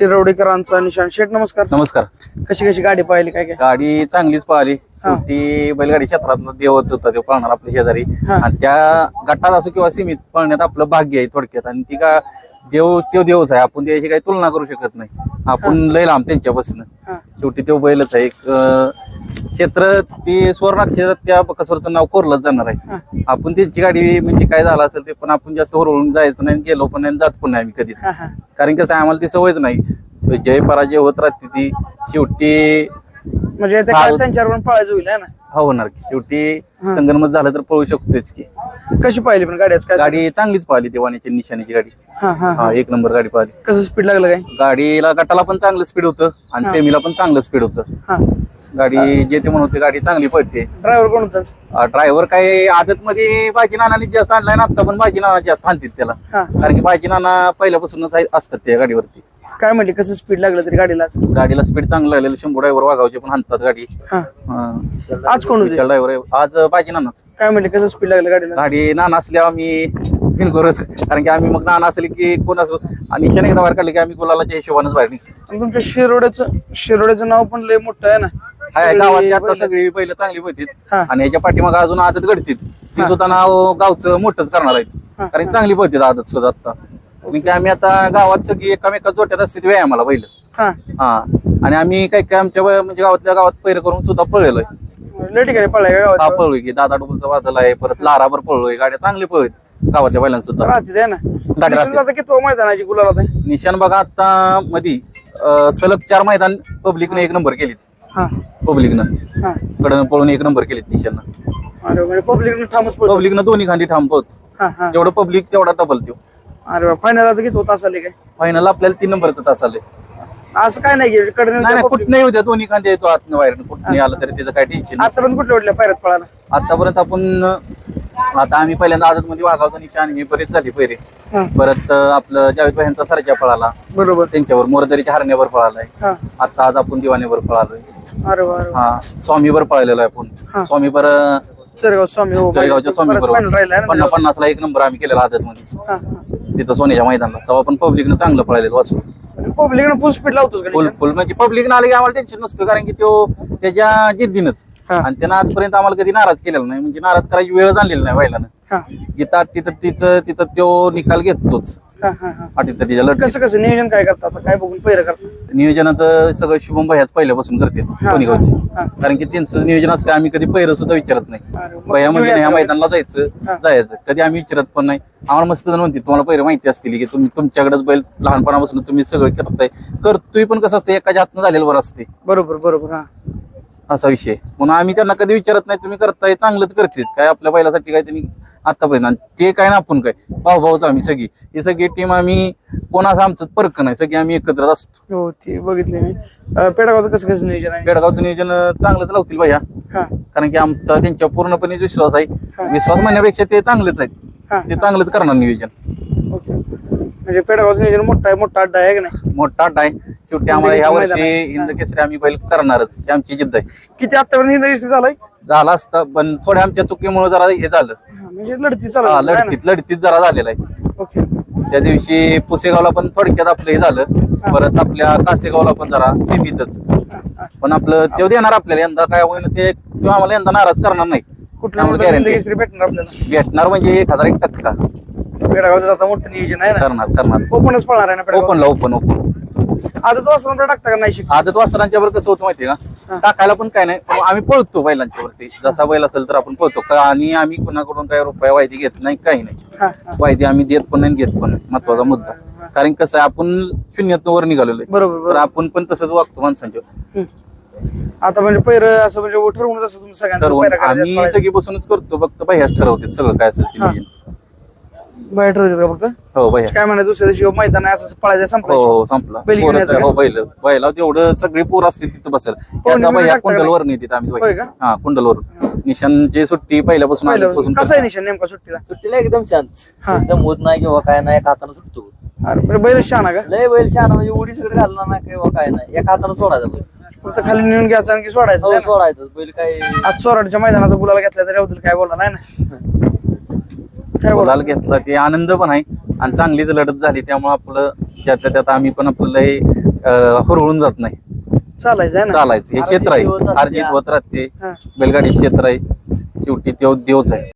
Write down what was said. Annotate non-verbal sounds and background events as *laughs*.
शिरवडेकरांचा निशाण. शेठ नमस्कार. नमस्कार. कशी कशी गाडी पाहिली काय काय? गाडी चांगलीच पळाली शेवटी बैलगाडी क्षेत्रातला देवच होता तो पळणार आपल्या शेजारी. आणि त्या गटात असो किंवा सीमित पळण्यात आपलं भाग्य आहे थोडक्यात. आणि ती का देव तो देवच आहे. आपण त्याची काही तुलना करू शकत नाही. आपण लय लांब त्यांच्यापासून. शेवटी तो बैलच आहे. एक क्षेत्र ते स्वर्णाक्षरात त्या बकासवरचं नाव कोरलंच जाणार. आहे. आपण त्यांची गाडी म्हणजे काय झालं असेल ते पण आपण जास्त हरवून जायचं नाही गेलो पण नाही जात पण नाही आम्ही कधीच. कारण कसं आहे आम्हाला ती सवयच नाही. जय पराजय होत राहते ती. शेवटी म्हणजे त्यांच्यावर पण पळायचं होईल है ना? हा होणार की. शेवटी. संगनमत झालं तर पळू शकतोच की. कशी पाहिली पण गाडी गाडी चांगलीच पाहिली देवानीची निशाणीची गाडी. हा एक नंबर गाडी पाहिली. कसं स्पीड लागलं काय? गाडीला गटाला पण चांगलं स्पीड होतं आणि. सेमीला पण चांगलं स्पीड होतं. गाडी जे ते म्हणत होते गाडी चांगली पळते. ड्रायव्हर कोण होताच ड्रायव्हर काय आदत मध्ये बाजी नानाने जास्त आणलाय ना आता पण बाजी नाना जास्त आणतील त्याला. हा. कारण की बाजी नाना पहिल्यापासूनच आहे- असतात त्या गाडीवरती. काय म्हणली कसं स्पीड लागलं तरी गाडीला आज? गाडीला स्पीड चांगलं लागलेलं शंभर ड्रायव्हर वागावचे पण आणतात गाडी. हा. आज कोण होते? विशाल ड्रायव्हर आज बाजी नानाच. काय म्हणली कसं स्पीड लागलं गाडीला? गाडी नाना असल्यावर आम्ही बिनगोरच कारण की आम्ही मग नाना असले की कोण असो आणि निशाने एकदा बाहेर काढले की आम्ही गुलालाच्या हिशोबानेच बाहेर निघतो. आणि तुमच्या शिरोड्याचं शिरोड्याचं नाव पण लय मोठं आहे ना? हाय गावात आता बैलं- सगळी पहिलं चांगली पळतील हा. आणि याच्या पाठीमाग अजून आदत घडतील ती. सुद्धा नाव गावचं मोठंच करणार आहेत. कारण चांगली पळतील आदत सुद्धा आता. आणि की आम्ही आता गावात सगळी एकामेका जोट्यात असते व्यायामाला पहिलं हा. हा. आणि आम्ही काय काय आमच्या वय- म्हणजे गावातल्या गावात पैर करून सुद्धा पळलेलो आहे लय ठिकाणी पळाय का हा गावात पळलोय की. दादा डुबलचा वादल आहे परत लारावर पळलोय. गाड्या चांगली पळत गावातल्या बैलांना सुद्धा. राहते ना? गाडी राहते. आता किती मैदानाची गुलाल होता निशान बघा आता मधी अं, सलग चार मैदान पब्लिकने एक नंबर केलीत. हा. पब्लिकनं. हा. कडनं पळून एक नंबर अरे म्हणजे पब्लिक पळतो. पब्लिकनं दोन्ही खांदी हा हा. जेवढं पब्लिक तेवढा डबल त्यो. अरे फायनल आता किती होत असाल काय? फायनल आपल्याला तीन नंबरचं तास आले असं काय नाही गेलं कडे नाही कुठ नाही होत्या दोन्ही खांदे येतो आत बाहेर कुठं नाही आलं तरी त्याचं काय टेन्शन आता पण कुठल्या कुठल्या पायऱ्यात पळाला? आतापर्यंत आपण आता आम्ही पहिल्यांदा आदत मध्ये वागावतो निशान ही बरीच झाली पहिरे. हा. परत अं, आपलं जावेद भाईंचा सरजा पळाला. बरोबर. त्यांच्यावर मोरदरीच्या हरण्यावर पळालाय. हा. आता आज आपण दिवाणीवर पळालोय. अरे वा अरे वा. हा स्वामीवर पळालेलो आहे हा. आपण स्वामीवर अं, चरेगाव स्वामी हो जळगावच्या स्वामी परत final राहिला आहे ना पन्नास पन्नासला एक नंबर आम्ही केलेला आदत मध्ये हा, हा. तिथं सोन्याच्या मैदानाला तेव्हा पण पब्लिकनं चांगलं पळालेलं वाचू आणि पब्लिकनं फुल स्पीड लावतोस का फुल? फुल म्हणजे पब्लिक आले की आम्हाला टेन्शन नसतं कारण की तो त्याच्या जिद्दीनच. हा. आणि त्यानं आजपर्यंत आम्हाला कधी नाराज केलेला नाही. म्हणजे नाराज करायची वेळ झालेली नाही व्हायला. हा. जिथं आठ तिथं तिचं तिथं तो निकाल घेतोच. हा हा हा. अटीतटीच्या लढत कसं कसं? नियोजन काय करतात काय बघून पहिलं करतात नियोजनाचं सगळं शुभम भैयाच पहिल्यापासून करते कोणी. कारण की त्यांचं नियोजन असतं आम्ही कधी पहिलं सुद्धा विचारत नाही. भैया म्हणजे ह्या मैदानाला जायचं. जायचं. कधी आम्ही विचारत पण नाही. आम्हाला मस्त जण म्हणते तुम्हाला पहिलं माहिती असतील की तुम्ही तुमच्याकडेच बैल लहानपणापासून तुम्ही सगळं करताय. करतोय पण कसं असतं एकाच्या हातनं झालेलं बरं असते. बरोबर बरोबर हा. असा विषय. म्हणून आम्ही त्यांना कधी विचारत नाही तुम्ही करताय चांगलंच करतेत. काय आपल्या बैलासाठी काय त्यांनी आतापर्यंत ते काय ना आपण काय? भाऊ भाऊच आम्ही सगळी. ही सगळी टीम आम्ही कोणाचं आमचं परक नाही सगळी आम्ही एकत्रच असतो. हो ते बघितले मी. अं, पेडगावचं कसं कसं नियोजन आहे? बेडगावचं नियोजन अं, चांगलंच लावतील भैया. हा. कारण की आमचा त्यांच्या पूर्णपणे विश्वास. आहे. विश्वास म्हणण्यापेक्षा ते चांगलेच आहेत. हा. ते चांगलंच करणार नियोजन. ओके. म्हणजे पेडगावचं नियोजन मोठा आहे मोठा अड्डा आहे का नाही? मोठा अड्डा आहे. शेवटी आम्हाला ह्या मैदान वर्षी आहे. इंद केसरी आम्ही बैल करणारच ही आमची जिद्द आहे. किती आतापर्यंत हिंद झालाय? झाला असता पण थोड्या आमच्या चुकीमुळे जरा हे झालं. हा, म्हणजे लढती हा, चालू लढतीत लढतीत जरा झालेला आहे. ओके. त्या दिवशी पुसेगावला पण थोडक्यात आपलं हे झालं. परत आपल्या कासेगावला पण जरा सीमितच. पण आपलं तेव्हा देणार आपल्याला यंदा काय होईना ते तो आम्हाला यंदा नाराज करणार नाही. भेटणार आपल्याला? भेटणार म्हणजे एक हजार एक टक्का. पेडगावचं आता मोठं नियोजन आहे ना? करणार करणार. ओपनच पळणार आहे ना पेडगाव ओपनला ओपन ओपन. आता तो असला टाकता का नाही शिक आदत वासरांच्या वर कसं होतं माहितीये का? टाकायला पण काय नाही. पण आम्ही पळतो बैलांच्या वरती जसा बैल असेल तर आपण पळतो. का आणि आम्ही कुणाकडून काय रुपया वायदी घेत नाही काही नाही. हा हा. वायदी आम्ही देत पण नाही घेत पण नाही. महत्त्वाचा मुद्दा. कारण कसं आहे आपण शून्यातनं वर निघालेलो आहे. बरोबर तर बरोबर आपण पण तसंच वागतो माणसांच्या हम्म. आता म्हणजे पैर असं म्हणजे ठरवूनच असं तुम्ही सगळ्यांचं ठरवून पैरा करायचं, आम्ही. सगळी बसूनच करतो. फक्त भैयाच ठरवते सगळं काय असेल ते हा. नियोजन. बाहेर ठरवतात का फक्त? हो भैया काय म्हणा दुसऱ्या दिवशी मैदान आहे असं पळायचं हो संपलं हो संपला. बैल घेऊन पोरं- यायचं का? हो बैल बैला तेवढं सगळी पोर असते तिथं बसेल भैया टाकता का? कुंडलवर नेतात आम्ही होय भैया. का? हा कुंडलवर. निशांची सुट्टी पहिल्यापासून पहिलं आधीपासून कसं आहे निशाण नेमका सुट्टीला? सुट्टीला एकदम शांत. हा. एकदम होत नाही किंवा काय नाही एका हातानं सुटतो. अरे बैल शहाणा का? लय बैल शान म्हणजे उडी सगळं घालणार नाही किंवा काय नाही. एका हातानं सोडायचा बैल. फक्त खाली नेऊन घ्यायचं आणि की सोडायचं हो? सोडायचं. बैल काय आज चोराडच्या मैदानाचा गुलाल घेतला त्याच्याबद्दल काय बोलला नाही ना? बोला *laughs* बोलायला घेतला ते आनंद पण आहे. आणि चांगलीच लढत झाली त्यामुळे आपलं त्यातल्या त्यात आम्ही पण आपल्याला हे हुरळून जात नाही. चालायचं चालायचं. हे क्षेत्र आहे. अर्जित होत राहते. बैलगाडी क्षेत्र आहे. शेवटी तो देवच आहे.